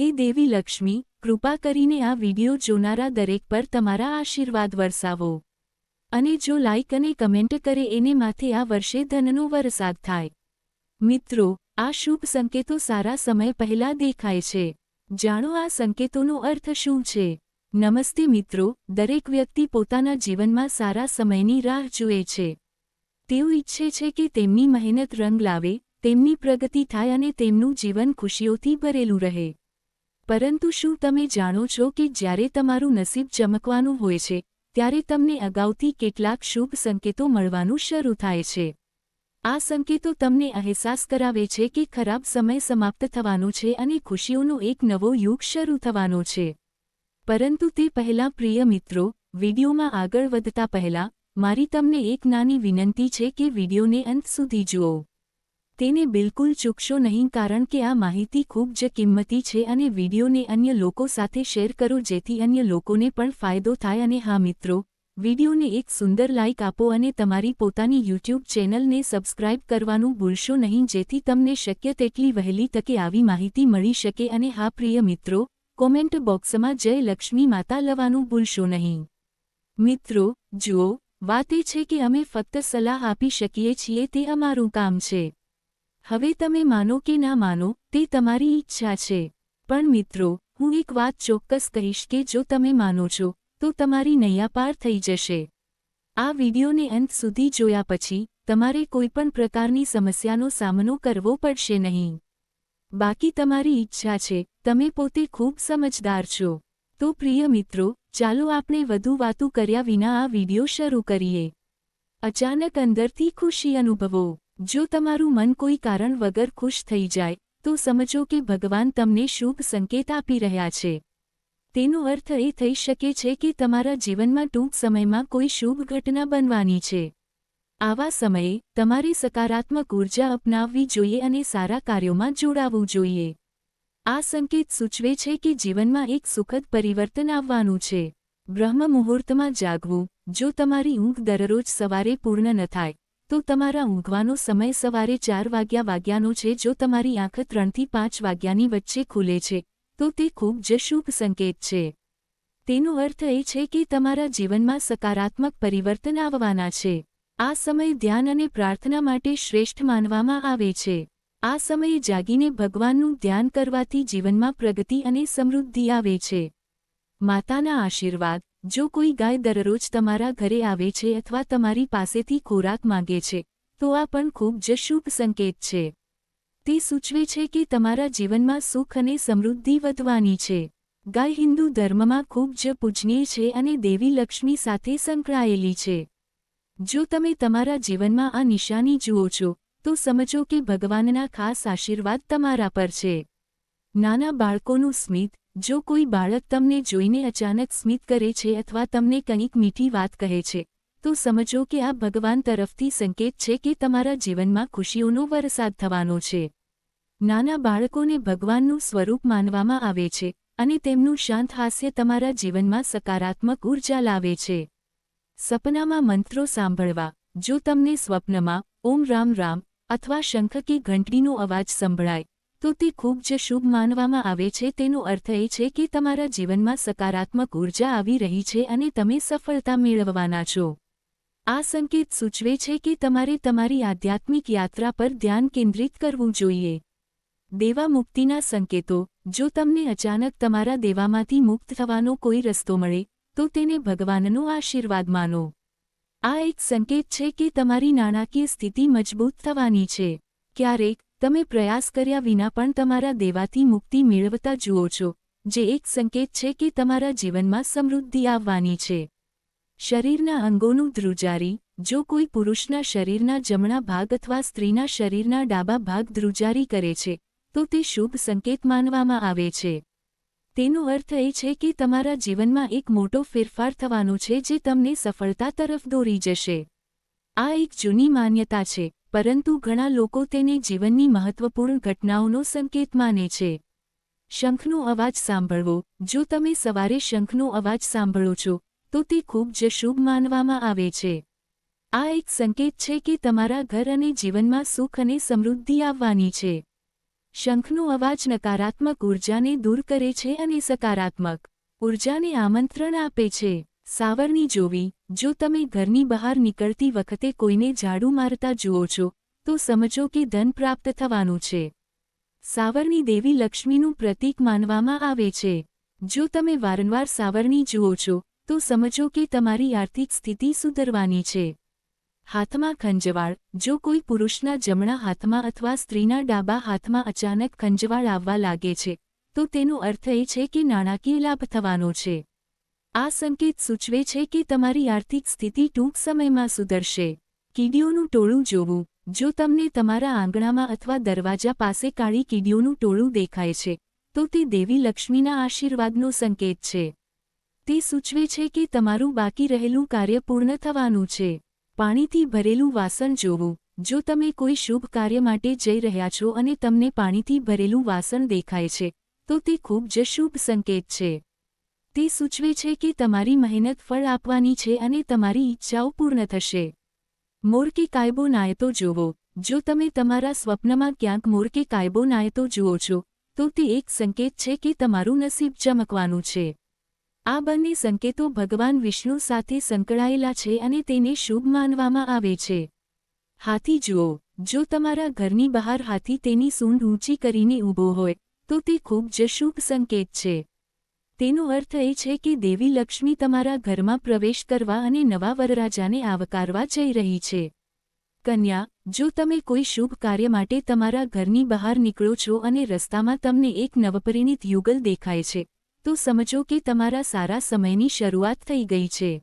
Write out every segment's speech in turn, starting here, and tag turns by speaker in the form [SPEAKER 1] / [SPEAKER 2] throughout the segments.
[SPEAKER 1] હે દેવી લક્ષ્મી, કૃપા કરીને આ વિડિયો જોનારા દરેક પર તમારા આશીર્વાદ વરસાવો. અને જો લાઇક અને કમેન્ટ કરે એને માથે આ વર્ષે ધનનો વરસાદ થાય. મિત્રો, આ શુભ સંકેતો સારા સમય પહેલા દેખાય છે. જાણો આ સંકેતોનો અર્થ શું છે? નમસ્તે મિત્રો, દરેક વ્યક્તિ પોતાના જીવનમાં સારા સમયની રાહ જુએ છે. તેઓ ઈચ્છે છે કે તેમની મહેનત રંગ લાવે, તેમની પ્રગતિ થાય અને તેમનું જીવન ખુશીઓથી ભરેલું રહે. પરંતુ શું તમે જાણો છો કે જ્યારે તમારું નસીબ ચમકવાનું હોય છે, ત્યારે તમને અગાઉથી કેટલાક શુભ સંકેતો મળવાનું શરૂ થાય છે. આ સંકેતો તમને અહેસાસ કરાવે છે કે ખરાબ સમય સમાપ્ત થવાનો છે અને ખુશીઓનો એક નવો યુગ શરૂ થવાનો છે. પરંતુ તે પહેલાં, પ્રિય મિત્રો, વિડીયોમાં આગળ વધતા પહેલાં, મારી તમને એક નાની વિનંતી છે કે વિડીયોને અંત સુધી જુઓ. તેને બિલકુલ ચૂકશો નહીં કારણ કે આ માહિતી ખૂબ જ કિંમતી છે અને વિડીયોને અન્ય લોકો સાથે શેર કરો જેથી અન્ય લોકોને પણ ફાયદો થાય અને હા મિત્રો, વિડીયોને એક સુંદર લાઇક આપો અને તમારી પોતાની યુટ્યુબ ચેનલને સબસ્ક્રાઇબ કરવાનું ભૂલશો નહીં જેથી તમને શક્ય તેટલી વહેલી તકે આવી માહિતી મળી શકે અને હા પ્રિય મિત્રો, કોમેન્ટ બોક્સમાં જય લક્ષ્મી માતા લવાનું ભૂલશો નહીં. મિત્રો, જુઓ, વાત એ છે કે અમે ફક્ત સલાહ આપી શકીએ છીએ તે અમારું કામ છે. હવે તમે માનો કે ના માનો, તે તમારી ઈચ્છા છે. પણ મિત્રો, હું એક વાત ચોક્કસ કહીશ કે જો તમે માનો છો, તો તમારી નૈયા પાર થઈ જશે. આ વિડીયોને અંત સુધી જોયા પછી, તમારે કોઈપણ પ્રકારની સમસ્યાનો સામનો કરવો પડશે નહીં. બાકી તમારી ઈચ્છા છે, તમે પોતે ખૂબ સમજદાર છો. તો પ્રિય મિત્રો, ચાલો આપણે વધુ વાતો કર્યા વિના આ વીડિયો શરૂ કરીએ. અચાનક અંદરથી ખુશી અનુભવો. જો તમારું મન કોઈ કારણ વગર ખુશ થઈ જાય, તો સમજો કે ભગવાન તમને શુભ સંકેત આપી રહ્યા છે. તેનો અર્થ એ થઈ શકે છે કે તમારા જીવનમાં ટૂંક સમયમાં કોઈ શુભ ઘટના બનવાની છે. આવા સમયે, તમારે સકારાત્મક ઊર્જા અપનાવવી જોઈએ અને સારા કાર્યોમાં જોડાવવું જોઈએ. આ સંકેત સૂચવે છે કે જીવનમાં એક સુખદ પરિવર્તન આવવાનું છે. બ્રહ્મ મુહૂર્તમાં જાગવું, જો તમારી ઊંઘ દરરોજ સવારે પૂર્ણ ન થાય તો તમારા ઊંઘવાનો સમય સવારે ચાર વાગ્યા વાગ્યાનો છે જો તમારી આંખ ત્રણથી પાંચ વાગ્યાની વચ્ચે ખુલે છે, તો તે ખૂબ જ શુભ સંકેત છે. તેનો અર્થ એ છે કે તમારા જીવનમાં સકારાત્મક પરિવર્તન આવવાના છે. આ સમય ધ્યાન અને પ્રાર્થના માટે શ્રેષ્ઠ માનવામાં આવે છે. આ સમયે જાગીને ભગવાનનું ધ્યાન કરવાથી જીવનમાં પ્રગતિ અને સમૃદ્ધિ આવે છે. માતાના આશીર્વાદ. જો કોઈ ગાય દરરોજ તમારા ઘરે આવે છે અથવા તમારી પાસેથી ખોરાક માંગે છે, તો આ પણ ખૂબ જ શુભ સંકેત છે. તે સૂચવે છે કે તમારા જીવનમાં સુખ અને સમૃદ્ધિ વધવાની છે. ગાય હિન્દુ ધર્મમાં ખૂબ જ પૂજનીય છે અને દેવી લક્ષ્મી સાથે સંકળાયેલી છે. જો તમે તમારા જીવનમાં આ નિશાની જુઓ છો, તો સમજો કે ભગવાનના ખાસ આશીર્વાદ તમારા પર છે. નાના બાળકોનું સ્મિત જો કોઈ બાળક તમને જોઈને અચાનક સ્મિત કરે છે અથવા તમને કંઈક મીઠી વાત કહે છે, તો સમજો કે આ ભગવાન તરફથી સંકેત છે કે તમારા જીવનમાં ખુશીઓનો વરસાદ થવાનો છે. નાના બાળકોને ભગવાનનું સ્વરૂપ માનવામાં આવે છે અને તેમનું શાંત હાસ્ય તમારા જીવનમાં સકારાત્મક ઊર્જા લાવે છે. સપનામાં મંત્રો સાંભળવા, જો તમને સ્વપ્નમાં, ઓમ રામ રામ અથવા શંખ કે ઘંટડીનો અવાજ સંભળાય તો તે ખૂબ જ શુભ માનવામાં આવે છે. તેનો અર્થ એ છે કે તમારા જીવનમાં સકારાત્મક ઊર્જા આવી રહી છે અને તમે સફળતા મેળવવાના છો. આ સંકેત સૂચવે છે કે તમારે તમારી આધ્યાત્મિક યાત્રા પર ધ્યાન કેન્દ્રિત કરવું જોઈએ. દેવા મુક્તિના સંકેતો. જો તમને અચાનક તમારા દેવામાંથી મુક્ત થવાનો કોઈ રસ્તો મળે, તો તેને ભગવાનનો આશીર્વાદ માનો. આ એક સંકેત છે કે તમારી નાણાકીય સ્થિતિ મજબૂત થવાની છે. ક્યારેક તમે પ્રયાસ કર્યા વિના પણ તમારા દેવાથી મુક્તિ મેળવતા જુઓ છો, જે એક સંકેત છે કે તમારા જીવનમાં સમૃદ્ધિ આવવાની છે. શરીરના અંગોનું ધ્રુજારી, જો કોઈ પુરુષના શરીરના જમણા ભાગ અથવા સ્ત્રીના શરીરના ડાબા ભાગ ધ્રુજારી કરે છે, તો તે શુભ સંકેત માનવામાં આવે છે. તેનો અર્થ એ છે કે તમારા જીવનમાં એક મોટો ફેરફાર થવાનો છે જે તમને સફળતા તરફ દોરી જશે. આ એક જૂની માન્યતા છે. પરંતુ ઘણા લોકો તેને જીવનની મહત્વપૂર્ણ ઘટનાઓનો સંકેત માને છે. શંખનો અવાજ સાંભળવો. જો તમે સવારે શંખનો અવાજ સાંભળો છો, તો તે ખૂબ જ શુભ માનવામાં આવે છે. આ એક સંકેત છે કે તમારા ઘર અને જીવનમાં સુખ અને સમૃદ્ધિ આવવાની છે. શંખનો અવાજ નકારાત્મક ઉર્જાને દૂર કરે છે અને સકારાત્મક ઉર્જાને આમંત્રણ આપે છે. સાવરણી જોવી, જો તમે ઘરની બહાર નીકળતી વખતે કોઈને ઝાડુ મારતા જુઓ છો, તો સમજો કે ધન પ્રાપ્ત થવાનું છે. સાવરણી દેવી લક્ષ્મીનું પ્રતીક માનવામાં આવે છે. જો તમે વારંવાર સાવરણી જુઓ છો, તો સમજો કે તમારી આર્થિક સ્થિતિ સુધરવાની છે. હાથમાં ખંજવાળ, જો કોઈ પુરુષના જમણા હાથમાં અથવા સ્ત્રીના ડાબા હાથમાં અચાનક ખંજવાળ આવવા લાગે છે, તો તેનો અર્થ એ છે કે નાણાકીય લાભ થવાનો છે. આ સંકેત સૂચવે છે કે તમારી આર્થિક સ્થિતિ ટૂંક સમયમાં સુધરશે. કીડીઓનું ટોળું જોવું. જો તમને તમારા આંગણામાં અથવા દરવાજા પાસે કાળી કીડીઓનું ટોળું દેખાય છે, તો તે દેવી લક્ષ્મીના આશીર્વાદનો સંકેત છે. તે સૂચવે છે કે તમારું બાકી રહેલું કાર્ય પૂર્ણ થવાનું છે. પાણીથી ભરેલું વાસણ જોવું. જો તમે કોઈ શુભ કાર્ય માટે જઈ રહ્યા છો અને તમને પાણીથી ભરેલું વાસણ દેખાય છે, તો તે ખૂબ જ શુભ સંકેત છે. તે સૂચવે છે કે તમારી મહેનત ફળ આપવાની છે અને તમારી ઈચ્છાઓ પૂર્ણ થશે. મોર કે કાયબો નાયતો જોવો જો તમે તમારા સ્વપ્નમાં ક્યાંક મોર કે કાયબો નાયતો જુઓ છો, તો તે એક સંકેત છે કે તમારું નસીબ ચમકવાનું છે. આ બંને સંકેતો ભગવાન વિષ્ણુ સાથે સંકળાયેલા છે અને તેને શુભ માનવામાં આવે છે. હાથી જુઓ. જો તમારા ઘરની બહાર હાથી તેની સૂંઢ ઊંચી કરીને ઊભો હોય, તો તે ખૂબ જ શુભ સંકેત છે. તેનો અર્થ એ છે કે દેવી લક્ષ્મી તમારા ઘરમાં પ્રવેશ કરવા અને નવા વરરાજાને આવકારવા જઈ રહી છે. કન્યા, જો તમે કોઈ શુભ કાર્ય માટે તમારા ઘરની બહાર નીકળો છો અને રસ્તામાં તમને એક નવપરિણીત યુગલ દેખાય છે, તો સમજો કે તમારા સારા સમયની શરૂઆત થઈ ગઈ છે.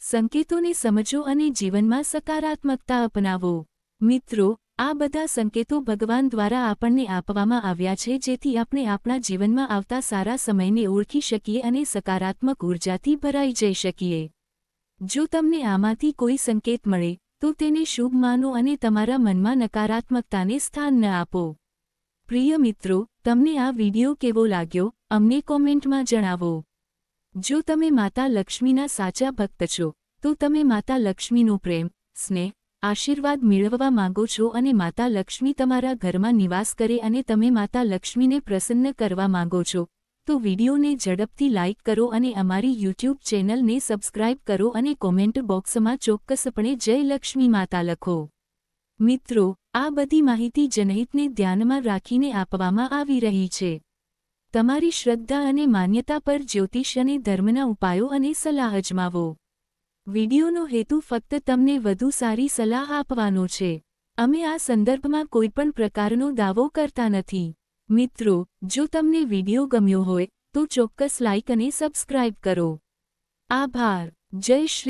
[SPEAKER 1] સંકેતોને સમજો અને જીવનમાં સકારાત્મકતા અપનાવો. મિત્રો આ બધા સંકેતો ભગવાન દ્વારા આપણને આપવામાં આવ્યા છે, જેથી આપણે આપણા જીવનમાં આવતા સારા સમયને ઓળખી શકીએ અને સકારાત્મક ઉર્જાથી ભરાઈ જઈ શકીએ. જો તમને આમાંથી કોઈ સંકેત મળે, તો તેને શુભ માનો અને તમારા મનમાં નકારાત્મકતાને સ્થાન ન આપો. પ્રિય મિત્રો, તમને આ વિડિયો કેવો લાગ્યો, અમને કોમેન્ટમાં જણાવો. જો તમે માતા લક્ષ્મીના સાચા ભક્ત છો, તો તમે માતા લક્ષ્મીનો પ્રેમ, સ્નેહ આશીર્વાદ મેળવવા માંગો છો અને માતા લક્ષ્મી તમારા ઘરમાં નિવાસ કરે અને તમે માતા લક્ષ્મીને પ્રસન્ન કરવા માંગો છો, તો વિડિયોને ઝડપથી લાઇક કરો અને અમારી યુટ્યુબ ચેનલને સબસ્ક્રાઇબ કરો અને કોમેન્ટ બોક્સમાં ચોક્કસપણે જય લક્ષ્મી માતા લખો. મિત્રો, આ બધી માહિતી જનહિતને ધ્યાનમાં રાખીને આપવામાં આવી રહી છે. તમારી શ્રદ્ધા અને માન્યતા પર જ્યોતિષ અને ધર્મના ઉપાયો અને સલાહ અજમાવો. વિડિયોનો હેતુ ફક્ત તમને વધુ સારી સલાહ આપવાનો છે. અમે આ સંદર્ભમાં કોઈપણ પ્રકારનો દાવો કરતા નથી. મિત્રો, જો તમને વીડિયો ગમ્યો હોય, તો ચોક્કસ લાઇક અને સબસ્ક્રાઇબ કરો. આભાર. જય શ્રી